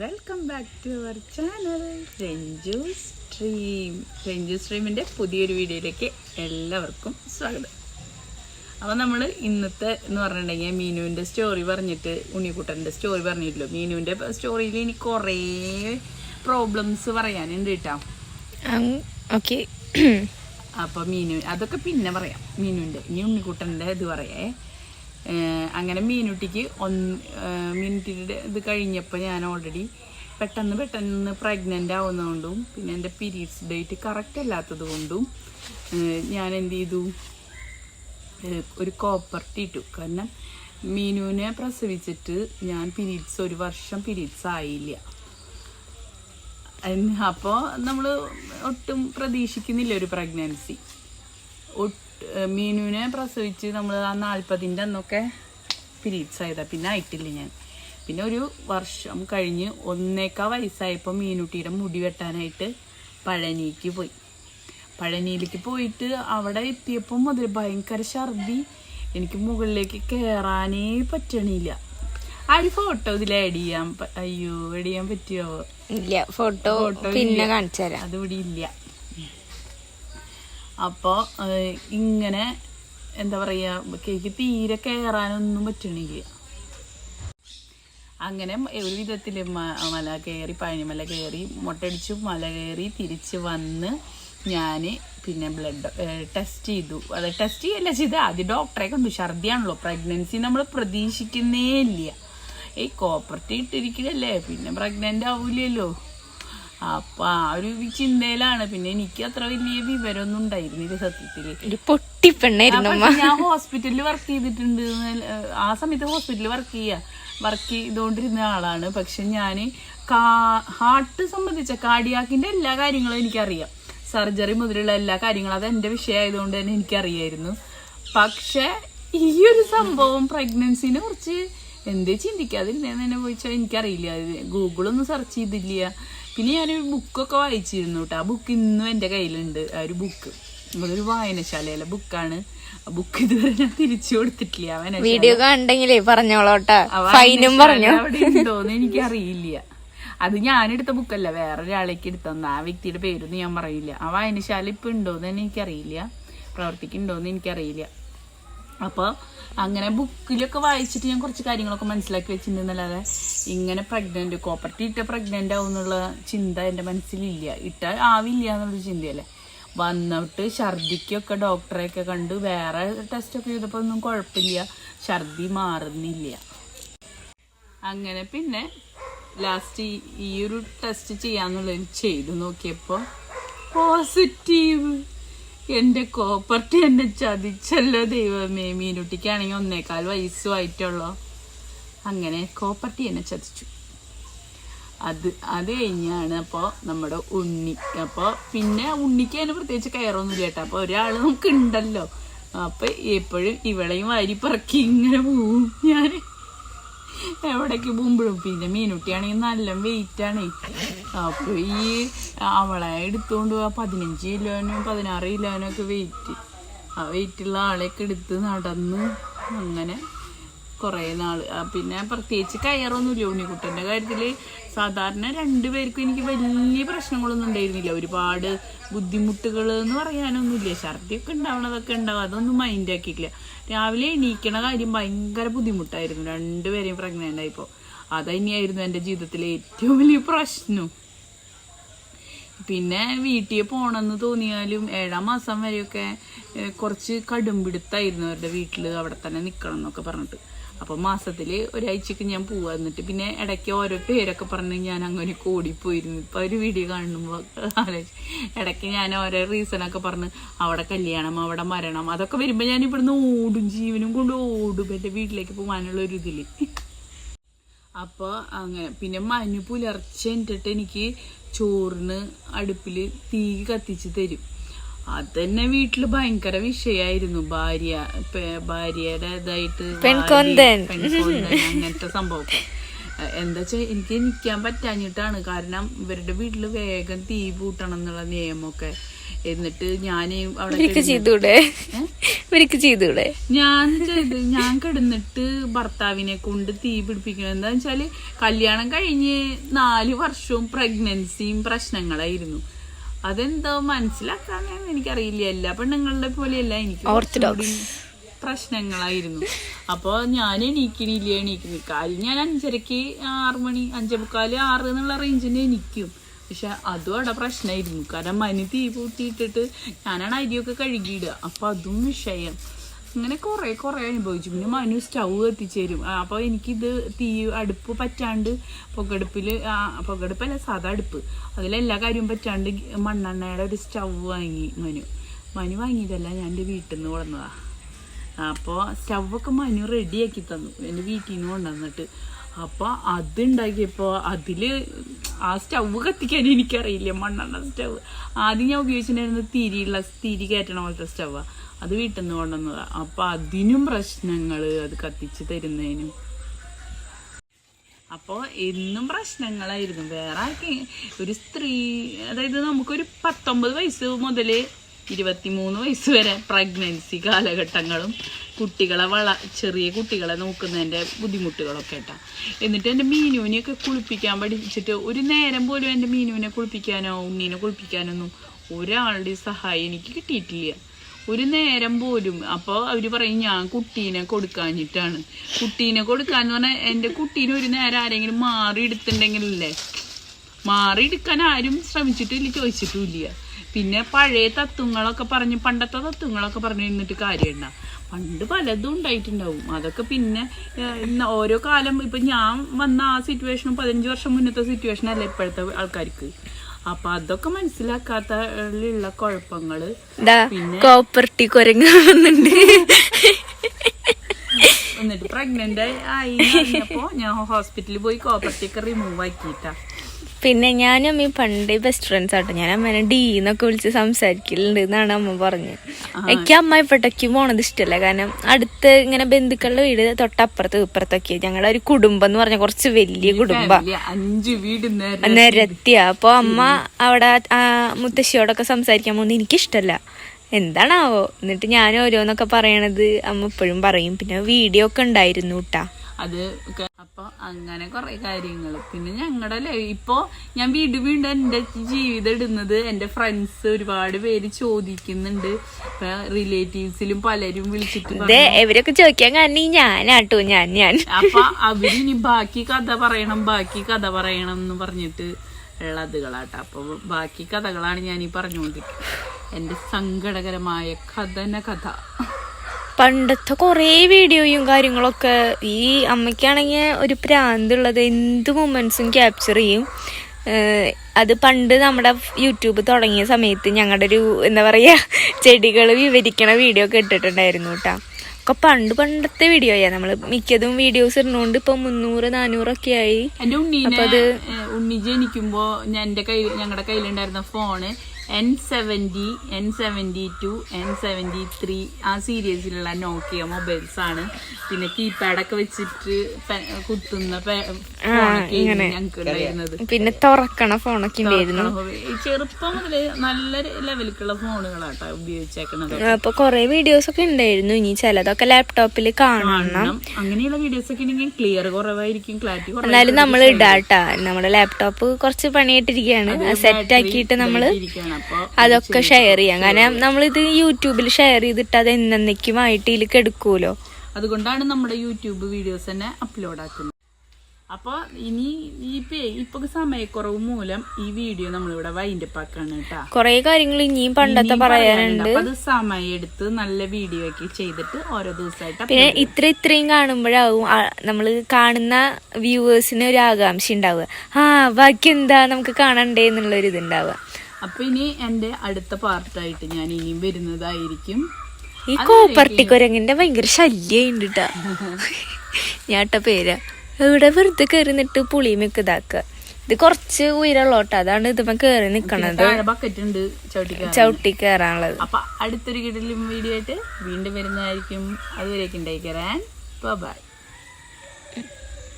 Welcome back to our channel Ranju stream Ranju സ്ട്രീമിന്റെ പുതിയൊരു വീഡിയോയിലേക്ക് എല്ലാവർക്കും സ്വാഗതം. അപ്പോൾ നമ്മൾ ഇന്നത്തെ എന്ന് പറഞ്ഞിട്ടുണ്ടെങ്കിൽ മീനുവിന്റെ സ്റ്റോറി പറഞ്ഞിട്ട് ഉണ്ണിക്കുട്ടന്റെ സ്റ്റോറി പറഞ്ഞിട്ടല്ലോ? മീനുവിന്റെ സ്റ്റോറിയിൽ ഇനി കുറേ പ്രോബ്ലംസ് പറയാനുണ്ട് കേട്ടോ. ഓക്കെ അപ്പോൾ മീനു അതൊക്കെ പിന്നെ പറയാം. മീനുവിന്റെ ഇനി ഉണ്ണിക്കുട്ടന്റെ ഇത് പറയേ. അങ്ങനെ മീനുട്ടിക്ക് ഒന്ന് മീനുട്ടിയുടെ ഇത് കഴിഞ്ഞപ്പോൾ ഞാൻ ഓൾറെഡി പെട്ടെന്ന് പെട്ടെന്ന് പ്രഗ്നന്റ് ആവുന്നതുകൊണ്ടും പിന്നെ എന്റെ പീരീഡ്സ് ഡേറ്റ് കറക്റ്റ് അല്ലാത്തത് കൊണ്ടും ഞാൻ എന്ത് ചെയ്തു? ഒരു കോപ്പർ ഇട്ടു. കാരണം മീനുവിനെ പ്രസവിച്ചിട്ട് ഞാൻ പീരീഡ്സ് ഒരു വർഷം പീരീഡ്സ് ആയില്ല. അപ്പോൾ നമ്മൾ ഒട്ടും പ്രതീക്ഷിക്കുന്നില്ല ഒരു പ്രഗ്നൻസി ഒട്ട് മീനുവിനെ പ്രസവിച്ച് നമ്മൾ ആ നാൽപ്പതിന്റെ അന്നൊക്കെ പിരീഡ്സ് ആയതാണ് പിന്നെ ആയിട്ടില്ല ഞാൻ. പിന്നെ ഒരു വർഷം കഴിഞ്ഞ് ഒന്നേക്കാ വയസ്സായപ്പോൾ മീനുട്ടിയുടെ മുടി വെട്ടാനായിട്ട് പഴനിക്ക് പോയി. പഴനിയിലേക്ക് പോയിട്ട് അവിടെ എത്തിയപ്പോൾ മുതൽ ഭയങ്കര ഛർദി. എനിക്ക് മുകളിലേക്ക് കയറാനേ പറ്റണില്ല. ആ ഒരു ഫോട്ടോ ഇതിൽ ആഡ് ചെയ്യാൻ അയ്യോ ആഡ് ചെയ്യാൻ പറ്റിയോ? ഇല്ല ഫോട്ടോ ഫോട്ടോ പിന്നെ. കാണിച്ചു തരാം. അതിവിടെ ഇല്ല. അപ്പോൾ ഇങ്ങനെ എന്താ പറയുക കേക്ക് തീരെ കയറാനൊന്നും പറ്റണില്ല. അങ്ങനെ ഒരു വിധത്തിൽ മല കയറി പഴനിമല കയറി മുട്ടടിച്ചു മല കയറി തിരിച്ച് വന്ന് ഞാൻ പിന്നെ ബ്ലഡ് ടെസ്റ്റ് ചെയ്തു. അത് ടെസ്റ്റ് ചെയ്യല്ല ചെയ്ത് ആദ്യം ഡോക്ടറെ കണ്ടു. ഛർദിയാണല്ലോ. പ്രഗ്നൻസി നമ്മൾ പ്രതീക്ഷിക്കുന്നേ ഇല്ല. ഈ കോപ്പർട്ടി ഇട്ടിരിക്കലല്ലേ പിന്നെ പ്രഗ്നന്റ് ആവൂലല്ലോ. അപ്പൊ ആ ഒരു ചിന്തയിലാണ്. പിന്നെ എനിക്ക് അത്ര വലിയ വിവരമൊന്നും ഉണ്ടായിരുന്നില്ല സത്യത്തിൽ. ഒരു പൊട്ടിപ്പെണ്ണായിരുന്നു ഞാൻ ഹോസ്പിറ്റലിൽ വർക്ക് ചെയ്തിട്ടുണ്ട് ആ സമയത്ത് ഹോസ്പിറ്റലിൽ വർക്ക് ചെയ്യാ വർക്ക് ചെയ്തുകൊണ്ടിരുന്ന ആളാണ്. പക്ഷെ ഞാൻ ഹാർട്ട് സംബന്ധിച്ച കാർഡിയാക്കിന്റെ എല്ലാ കാര്യങ്ങളും എനിക്കറിയാം. സർജറി മുതലുള്ള എല്ലാ കാര്യങ്ങളും അത് എന്റെ വിഷയമായതുകൊണ്ട് തന്നെ എനിക്കറിയായിരുന്നു. പക്ഷെ ഈ ഒരു സംഭവം പ്രഗ്നൻസിനെ കുറിച്ച് എന്തേ ചിന്തിക്കാതിരുന്നേന്ന് തന്നെ ചോദിച്ചാൽ എനിക്കറിയില്ല. ഗൂഗിളൊന്നും സെർച്ച് ചെയ്തില്ല. പിന്നെ ഞാനൊരു ബുക്കൊക്കെ വായിച്ചിരുന്നു കേട്ടോ ആ ബുക്ക് ഇന്നും എന്റെ കയ്യിലുണ്ട്. ആ ഒരു ബുക്ക് അതൊരു വായനശാലയിലെ ബുക്കാണ് ആ ബുക്ക് ഇതുവരെ ഞാൻ തിരിച്ചു കൊടുത്തിട്ടില്ല. വീഡിയോ കണ്ടെങ്കിലേ പറഞ്ഞോളോട്ടാ. ഫൈനും പറഞ്ഞു? അവിടെ ഉണ്ടോന്ന് എനിക്കറിയില്ല. അത് ഞാനെടുത്ത ബുക്കല്ല വേറെ ഒരാളേക്ക് എടുത്തന്ന ആ വ്യക്തിയുടെ പേരൊന്നും ഞാൻ പറയില്ല. ആ വായനശാല ഇപ്പൊ ഉണ്ടോന്ന് തന്നെ എനിക്കറിയില്ല. പ്രവർത്തിക്കുന്നുണ്ടോന്ന് എനിക്കറിയില്ല. അപ്പോൾ അങ്ങനെ ബുക്കിലൊക്കെ വായിച്ചിട്ട് ഞാൻ കുറച്ച് കാര്യങ്ങളൊക്കെ മനസ്സിലാക്കി വെച്ചിട്ടുണ്ടെന്നല്ലാതെ ഇങ്ങനെ പ്രഗ്നന്റ് കോപ്പർട്ടി ഇട്ട ആവും എന്നുള്ള ചിന്ത എന്റെ മനസ്സിലില്ല. ഇട്ടാൽ ആവില്ല എന്നുള്ളൊരു ചിന്തയല്ലേ. വന്നിട്ട് ഛർദിക്കൊക്കെ ഡോക്ടറെയൊക്കെ കണ്ട് വേറെ ടെസ്റ്റൊക്കെ ചെയ്തപ്പോൾ ഒന്നും കുഴപ്പമില്ല. ഛർദി മാറുന്നില്ല. അങ്ങനെ പിന്നെ ലാസ്റ്റ് ഈ ഒരു ടെസ്റ്റ് ചെയ്യാന്നുള്ളത് ചെയ്തു നോക്കിയപ്പോൾ പോസിറ്റീവ് എന്റെ കോപ്പർട്ടി എന്നെ ചതിച്ചല്ലോ ദൈവമേ. മീനുട്ടിക്കാണെങ്കിൽ ഒന്നേകാൽ വയസ്സുമായിട്ടുള്ളോ. അങ്ങനെ കോപ്പർട്ടി എന്നെ ചതിച്ചു. അത് അത് കഴിഞ്ഞാണ് അപ്പോൾ നമ്മുടെ ഉണ്ണി. അപ്പോൾ പിന്നെ ഉണ്ണിക്ക് അതിന് പ്രത്യേകിച്ച് കയറൊന്നും കേട്ടോ. അപ്പോൾ ഒരാൾ നമുക്ക് ഉണ്ടല്ലോ അപ്പോൾ എപ്പോഴും ഇവളെയും വാരി പറക്കി ഇങ്ങനെ പോവും ഞാൻ എവിടേക്ക് പിന്നെ മീനുട്ടിയാണെങ്കിൽ നല്ല വെയിറ്റ് ആണ് അപ്പൊ ഈ അവളെ എടുത്തുകൊണ്ട് പോവാ. പതിനഞ്ച് കിലോനും പതിനാറ് ഒക്കെ വെയിറ്റ് ആ വെയിറ്റുള്ള ആളെയൊക്കെ എടുത്ത് നടന്ന് അങ്ങനെ കുറേ നാൾ. പിന്നെ പ്രത്യേകിച്ച് കയറൊന്നുമില്ല ഉണ്ണിക്കുട്ടന്റെ കാര്യത്തിൽ സാധാരണ രണ്ടുപേർക്കും എനിക്ക് വലിയ പ്രശ്നങ്ങളൊന്നും ഉണ്ടായിരുന്നില്ല. ഒരുപാട് ബുദ്ധിമുട്ടുകൾ എന്ന് പറയാനൊന്നുമില്ല. ഛർദിയൊക്കെ ഉണ്ടാവണതൊക്കെ ഉണ്ടാവും. അതൊന്നും മൈൻഡ് ആക്കിയിട്ടില്ല. രാവിലെ എണീക്കണ കാര്യം ഭയങ്കര ബുദ്ധിമുട്ടായിരുന്നു. രണ്ടുപേരെയും പ്രഗ്നന്റ് ആയിപ്പോൾ അത് തന്നെയായിരുന്നു എന്റെ ജീവിതത്തിലെ ഏറ്റവും വലിയ പ്രശ്നം. പിന്നെ വീട്ടിൽ പോകണമെന്ന് തോന്നിയാലും ഏഴാം മാസം വരെയൊക്കെ കുറച്ച് കടുംപിടുത്തായിരുന്നു അവരുടെ വീട്ടിൽ അവിടെ തന്നെ നിൽക്കണം എന്നൊക്കെ പറഞ്ഞിട്ട്. അപ്പോൾ മാസത്തിൽ ഒരാഴ്ചക്ക് ഞാൻ പോവാ എന്നിട്ട്. പിന്നെ ഇടയ്ക്ക് ഓരോ പേരൊക്കെ പറഞ്ഞ് ഞാൻ അങ്ങനെ ഓടിപ്പോയിരുന്നു ഇപ്പം ഒരു വീഡിയോ കാണുമ്പോൾ ആലോചിച്ച് ഇടയ്ക്ക് ഞാൻ ഓരോ റീസണൊക്കെ പറഞ്ഞ് അവിടെ കല്യാണം അവിടെ മരണം അതൊക്കെ വരുമ്പോൾ ഞാൻ ഇവിടുന്ന് ഓടും ജീവനും കൊണ്ട് ഓടും എന്റെ വീട്ടിലേക്ക് പോകാനുള്ള ഒരു ഇതിൽ അപ്പോൾ അങ്ങനെ. പിന്നെ മനു പുലർച്ചെ എന്നിട്ട് എനിക്ക് ചോറിന് അടുപ്പിൽ തീ കത്തിച്ച് തരും. അതന്നെ വീട്ടിൽ ഭയങ്കര വിഷയായിരുന്നു. ഭാര്യ ഭാര്യയുടെ ഇതായിട്ട് അങ്ങനത്തെ സംഭവം എന്താ വെച്ചാൽ എനിക്ക് നിൽക്കാൻ പറ്റാഞ്ഞിട്ടാണ്. കാരണം ഇവരുടെ വീട്ടിൽ വേഗം തീ പൂട്ടണം എന്നുള്ള നിയമമൊക്കെ. എന്നിട്ട് ഞാൻ അവിടെ ചെയ്തൂടെ? ഞാൻ ചെയ്ത് ഞാൻ കിടന്നിട്ട് ഭർത്താവിനെ കൊണ്ട് തീ പിടിപ്പിക്കണം. എന്താ വെച്ചാൽ കല്യാണം കഴിഞ്ഞ് നാല് വർഷവും പ്രഗ്നൻസിയും പ്രശ്നങ്ങളായിരുന്നു. അതെന്തോ മനസ്സിലാക്കാൻ എനിക്കറിയില്ല. എല്ലാ പെണ്ണുങ്ങളുടെ പോലെയല്ല എനിക്ക് പ്രശ്നങ്ങളായിരുന്നു. അപ്പോൾ ഞാൻ എണീക്കണില്ല എണീക്കണി. കാര്യം ഞാൻ അഞ്ചരക്ക് ആറ് മണി അഞ്ചേ മുക്കാൽ ആറ് എന്നുള്ള റേഞ്ചിന് എനിക്കും പക്ഷെ അതും അവിടെ പ്രശ്നമായിരുന്നു. കാരണം മനി തീ പൂട്ടിയിട്ടിട്ട് ഞാനാണ് അരിയൊക്കെ കഴുകിയിടുക. അപ്പൊ അതും വിഷയം. അങ്ങനെ കുറെ കുറെ അനുഭവിച്ചു. പിന്നെ മനു സ്റ്റൗ എത്തിച്ചേരും അപ്പോൾ എനിക്കിത് തീ അടുപ്പ് പറ്റാണ്ട് പുകടുപ്പിൽ പുകടുപ്പല്ല സാധാ അടുപ്പ്. അതിലെല്ലാ കാര്യവും പറ്റാണ്ട് മണ്ണെണ്ണയുടെ ഒരു സ്റ്റൗ വാങ്ങി മനു. മനു വാങ്ങിയതല്ല ഞാൻ എന്റെ വീട്ടിൽ നിന്ന് കൊണ്ടുവന്നതാ. അപ്പോൾ സ്റ്റൗവൊക്കെ മനു റെഡിയാക്കി തന്നു. എന്റെ വീട്ടിൽ നിന്ന് കൊണ്ടുവന്നിട്ട്. അപ്പോൾ അത് അതിൽ ആ സ്റ്റൗവ് കത്തിക്കാൻ എനിക്കറിയില്ല മണ്ണെണ്ണ സ്റ്റവ് ആദ്യം ഞാൻ ഉപയോഗിച്ചിട്ടുണ്ടായിരുന്നത് തിരിയുള്ള തിരി കയറ്റണ പോലത്തെ സ്റ്റൗവാണ് അത് വീട്ടിൽ നിന്ന് കൊണ്ടുവന്നതാണ് അപ്പോൾ അതിനും പ്രശ്നങ്ങൾ അത് കത്തിച്ച് തരുന്നതിനും. അപ്പോൾ എന്നും പ്രശ്നങ്ങളായിരുന്നു. വേറെ ഒരു സ്ത്രീ അതായത് നമുക്കൊരു പത്തൊമ്പത് വയസ്സ് മുതൽ ഇരുപത്തിമൂന്ന് വയസ്സ് വരെ പ്രഗ്നൻസി കാലഘട്ടങ്ങളും കുട്ടികളെ വള ചെറിയ കുട്ടികളെ നോക്കുന്നതിന്റെ ബുദ്ധിമുട്ടുകളൊക്കെ കേട്ടോ. എന്നിട്ട് എന്റെ മീനുവിനെയൊക്കെ കുളിപ്പിക്കാൻ പഠിച്ചിട്ട് ഒരു നേരം പോലും എന്റെ മീനുവിനെ കുളിപ്പിക്കാനോ ഉണ്ണീനെ കുളിപ്പിക്കാനൊന്നും ഒരാളുടെ സഹായം എനിക്ക് കിട്ടിയിട്ടില്ല. ഒരു നേരം പോലും. അപ്പോൾ അവർ പറയും ഞാൻ കുട്ടീനെ കൊടുക്കാഞ്ഞിട്ടാണ്. കുട്ടീനെ കൊടുക്കാന്ന് പറഞ്ഞാൽ എന്റെ കുട്ടീനെ ഒരു നേരം ആരെങ്കിലും മാറി എടുത്തിട്ടുണ്ടെങ്കിലല്ലേ മാറി എടുക്കാൻ ആരും ശ്രമിച്ചിട്ടില്ല ചോദിച്ചിട്ടുമില്ല പിന്നെ പഴയ തത്വങ്ങളൊക്കെ പറഞ്ഞ് പണ്ടത്തെ തത്വങ്ങളൊക്കെ പറഞ്ഞു ഇരുന്നിട്ട് കാര്യമുണ്ട പണ്ട് പലതും ഉണ്ടായിട്ടുണ്ടാവും. അതൊക്കെ പിന്നെ ഓരോ കാലം ഇപ്പൊ ഞാൻ വന്ന ആ സിറ്റുവേഷനും പതിനഞ്ച് വർഷം മുന്നത്തെ സിറ്റുവേഷൻ അല്ല ഇപ്പോഴത്തെ ആൾക്കാർക്ക്. അപ്പൊ അതൊക്കെ മനസ്സിലാക്കാത്തതിലുള്ള കുഴപ്പങ്ങൾ കോപ്പർട്ടി കുരങ്ങ് എന്നിട്ട് പ്രഗ്നന്റ് ആയി ഞാൻ ഹോസ്പിറ്റലിൽ പോയി കോപ്പർട്ടി ഒക്കെ റിമൂവ് ആക്കിയിട്ടാ. പിന്നെ ഞാനും അമ്മ പണ്ട് ബെസ്റ്റ് ഫ്രണ്ട്സ് ആട്ടോ. ഞാൻ അമ്മേനെ ഡീ എന്നൊക്കെ വിളിച്ച് സംസാരിക്കലുണ്ട് എന്നാണ് അമ്മ പറഞ്ഞത് എനിക്ക് അമ്മ ഇപ്പോഴത്തേക്ക് പോണത് ഇഷ്ടമല്ല കാരണം അടുത്ത് ഇങ്ങനെ ബന്ധുക്കളുടെ വീട് തൊട്ടപ്പുറത്ത് ഇപ്പുറത്തൊക്കെ. ഞങ്ങളുടെ ഒരു കുടുംബം എന്ന് പറഞ്ഞ കുറച്ച് വലിയ കുടുംബം. അഞ്ച് വീട് നേരെ നിരത്തിയ അപ്പൊ അമ്മ അവിടെ മുത്തശ്ശിയോടൊക്കെ സംസാരിക്കാൻ പോകുന്നത് എനിക്കിഷ്ടല്ല. എന്താണാവോ? എന്നിട്ട് ഞാൻ ഓരോന്നൊക്കെ പറയണത് അമ്മ ഇപ്പോഴും പറയും. പിന്നെ വീഡിയോ ഒക്കെ ഉണ്ടായിരുന്നു കേട്ടാ അത് അപ്പോൾ അപ്പൊ അങ്ങനെ കൊറേ കാര്യങ്ങൾ പിന്നെ ഞങ്ങളുടെ ഇപ്പോ ഞാൻ വീട് വീണ്ടും എന്റെ ജീവിതം ഇടുന്നത് എന്റെ ഫ്രണ്ട്സ് ഒരുപാട് പേര് ചോദിക്കുന്നുണ്ട്. റിലേറ്റീവ്സിലും പലരും വിളിച്ചിട്ട് ഇവരൊക്കെ ചോദിക്കാൻ കാരണം ഞാനാട്ടോ ഞാൻ ഞാൻ. അപ്പൊ അവരിനി ബാക്കി കഥ പറയണം ബാക്കി കഥ പറയണം എന്ന് പറഞ്ഞിട്ട് ഉള്ളതുകളാട്ടോ അപ്പൊ ബാക്കി കഥകളാണ് ഞാൻ ഈ പറഞ്ഞുകൊണ്ടിരിക്കുന്നത് എന്റെ സങ്കടകരമായ കഥന കഥ. പണ്ടത്തെ കുറേ വീഡിയോയും കാര്യങ്ങളൊക്കെ ഈ അമ്മയ്ക്കാണെങ്കിൽ ഒരു പ്രാന്തുള്ളത് എന്ത് മൊമെൻസും ക്യാപ്ചർ ചെയ്യും. അത് പണ്ട് നമ്മുടെ യൂട്യൂബ് തുടങ്ങിയ സമയത്ത് ഞങ്ങളുടെ ഒരു എന്താ പറയുക ചെടികൾ വിവരിക്കണ വീഡിയോ ഒക്കെ ഇട്ടിട്ടുണ്ടായിരുന്നു കേട്ടോ. ഒക്കെ പണ്ട് പണ്ടത്തെ വീഡിയോ വീഡിയോയാ നമ്മൾ മിക്കതും വീഡിയോസ് ഇടുന്നോണ്ട് ഇപ്പൊ മുന്നൂറ് നാനൂറൊക്കെ ആയി. എന്റെ ഉണ്ണി അപ്പൊ അത് ഉണ്ണി ജനിക്കുമ്പോ ഞാൻ എന്റെ കയ്യിൽ ഞങ്ങളുടെ കയ്യിലുണ്ടായിരുന്ന phone N seventy N seventy two N seventy three ആ സീരീസിലുള്ള നോക്കിയ മൊബൈൽസ് ആണ്. പിന്നെ കീപാഡൊക്കെ വെച്ചിട്ട് കുത്തുന്ന ഞങ്ങൾക്ക് ഉണ്ടായിരുന്നത് പിന്നെ തുറക്കണ ഫോണൊക്കെ ചെറുപ്പം മുതൽ നല്ല ലെവലിലുള്ള ഫോണുകളാട്ടോ ഉപയോഗിച്ചേക്കണത്. അപ്പൊ കൊറേ വീഡിയോസ് ഒക്കെ ഉണ്ടായിരുന്നു. ഇനി ചിലതൊക്കെ ലാപ്ടോപ്പിൽ കാണണം. അങ്ങനെയുള്ള വീഡിയോസ് ഒക്കെ ഉണ്ടെങ്കിൽ ക്ലിയർ കുറവായിരിക്കും ക്ലാരിറ്റി എന്നാലും നമ്മൾ ഇടാട്ടാ. നമ്മുടെ ലാപ്ടോപ്പ് കുറച്ച് പണിയായിട്ടിരിക്കുകയാണ്. സെറ്റ് ആക്കിയിട്ട് നമ്മൾ അതൊക്കെ ഷെയർ ചെയ്യാം. കാരണം നമ്മളിത് യൂട്യൂബിൽ ഷെയർ ചെയ്തിട്ട് അത് എന്നേക്കുമായിട്ട് ഇതിലേക്ക് എടുക്കൂലോ അതുകൊണ്ടാണ് നമ്മുടെ യൂട്യൂബ് വീഡിയോസ് തന്നെ അപ്ലോഡ് ആക്കുന്നത്. അപ്പോൾ ഇനി ഈ പേ ഇപ്പൊ സമയക്കുറവ് മൂലം ഈ വീഡിയോ നമ്മളിവിടെ വൈൻഡപ്പ് ആക്കാണ് കേട്ടോ. കുറേ കാര്യങ്ങൾ ഇനിയും പണ്ടത്തെ പറയാനുണ്ട്. അത് സമയം സമയെടുത്ത് നല്ല വീഡിയോ ഒക്കെ ചെയ്തിട്ട് ഓരോ ദിവസമായിട്ട് പിന്നെ ഇത്ര ഇത്രയും കാണുമ്പോഴാവും നമ്മൾ കാണുന്ന വ്യൂവേഴ്സിന് ഒരു ആകാംക്ഷ ഉണ്ടാവുക ആ ബാക്കി എന്താ നമുക്ക് കാണണ്ടേ എന്നുള്ള ഒരു ഇതുണ്ടാവുക അപ്പൊ ഇനി എന്റെ അടുത്ത പാർട്ടായിട്ട് ഞാൻ ഇനിയും വരുന്നതായിരിക്കും. ഈ കോപ്പർട്ടിക്കുരങ്ങിന്റെ ഭയങ്കര ശല്യുണ്ട് കേട്ടാ ഞാട്ട പേര്. ഇവിടെ വെറുതെ കയറി നിട്ട് പുളിയുമൊക്കെ ഇതാക്കുക ഇത് കുറച്ച് ഉയരമുള്ളോട്ടോ അതാണ് ഇതിപ്പോ കേറി നിക്കണത്. ചവിട്ടി കയറാനുള്ളത്. അപ്പൊ അടുത്തൊരു കിടലും വീഡിയോ ആയിട്ട് വീണ്ടും വരുന്നതായിരിക്കും. അതുവരേക്കും ബൈ